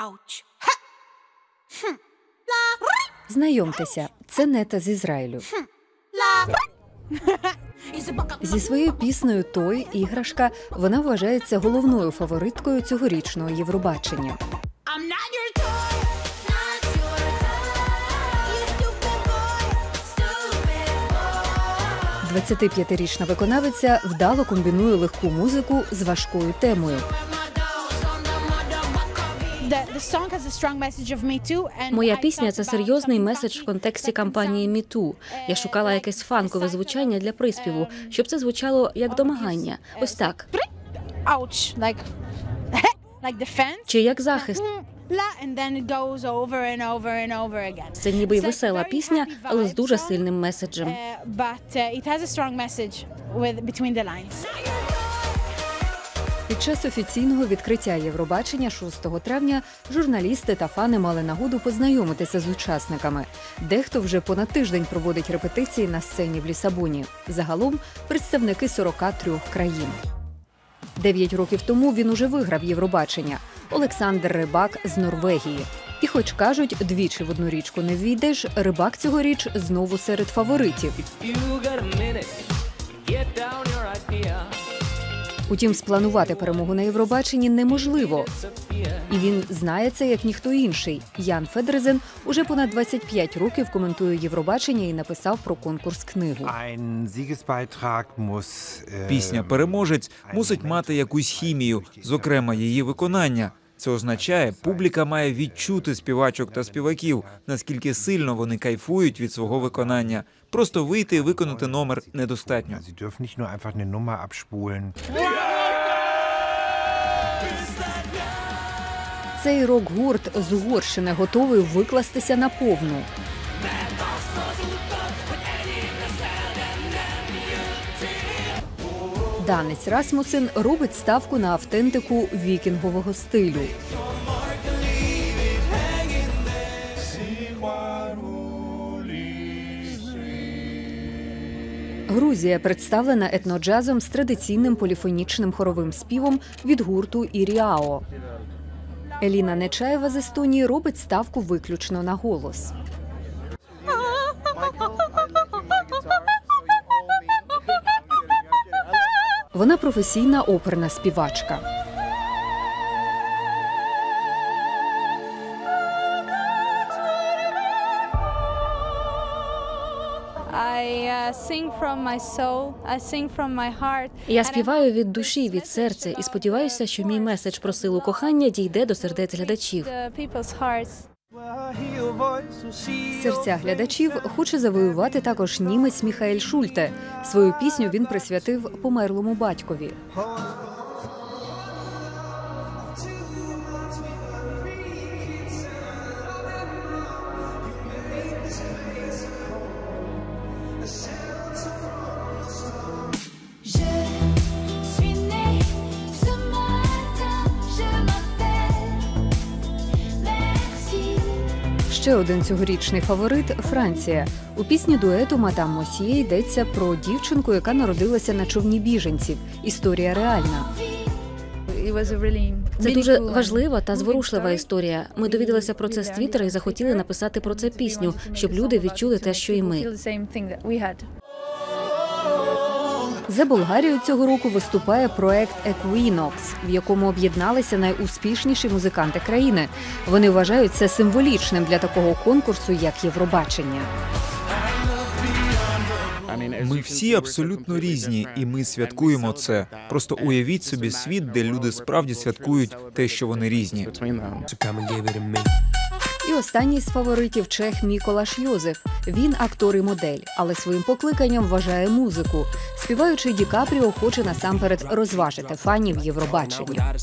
Ouch. Знайомтеся, це нета з Ізраїлю. Зі своєю піснею Той іграшка вона вважається головною фавориткою цьогорічного Євробачення. 25-річна виконавиця вдало комбінує легку музику з важкою темою. Моя пісня це серйозний меседж в контексті кампанії. MeToo. Я шукала якесь фанкове звучання для приспіву, щоб це звучало як домагання. Ось так. Ouch, like, like defense. Чи як захист. Це ніби й весела пісня, але з дуже сильним меседжем. uh, but uh, it has a strong message with between the lines. Час офіційного відкриття Євробачення 6 травня журналісти та фани мали нагоду познайомитися з учасниками. Дехто вже понад тиждень проводить репетиції на сцені в Лісабоні. Загалом представники 43 країн. Дев'ять років тому він уже виграв Євробачення. Олександр Рибак з Норвегії. І, хоч кажуть, двічі в одну річку не війдеш, рибак цьогоріч знову серед фаворитів. Утім, спланувати перемогу на Євробаченні неможливо. І він знає це як ніхто інший. Ян Федерзен уже понад 25 років коментує Євробачення і написав про конкурс книгу. Äh, Пісня переможець мусить мати якусь хімію, зокрема її виконання. Це означає, публіка має відчути співачок та співаків, наскільки сильно вони кайфують від свого виконання. Просто вийти і виконати номер недостатньо. Sie dürfen nicht nur einfach eine Nummer abspulen. Цей рок-гурт з Угорщини готовий викластися на повну. Данець Расмусен робить ставку на автентику вікінгового стилю. Грузія представлена етноджазом з традиційним поліфонічним хоровим співом від гурту Іріао. Еліна Нечаєва з Естонії робить ставку виключно на голос. Вона професійна оперна співачка. Я and I співаю від душі, від серця, і сподіваюся, що мій меседж про силу кохання дійде до сердець глядачів. Серця глядачів хоче завоювати також німець Міхаель Шульте. Свою пісню він присвятив померлому батькові. Ще один цьогорічний фаворит Франція. У пісні дуету Мадам Мосьє йдеться про дівчинку, яка народилася на човні біженців. Історія реальна. Це дуже важлива та зворушлива історія. Ми довідалися про це з Твіттера і захотіли написати про це пісню, щоб люди відчули те, що і ми. За Болгарію цього року виступає проект Equinox, в якому об'єдналися найуспішніші музиканти країни. Вони вважають це символічним для такого конкурсу, як Євробачення. Ми всі абсолютно різні, і ми святкуємо це. Просто уявіть собі світ, де люди справді святкують те, що вони різні. І останній з фаворитів чех Міколаш Йозеф. Він актор і модель, але своїм покликанням вважає музику. Співаючи Ді Капріо хоче насамперед розважити фанів Євробачення.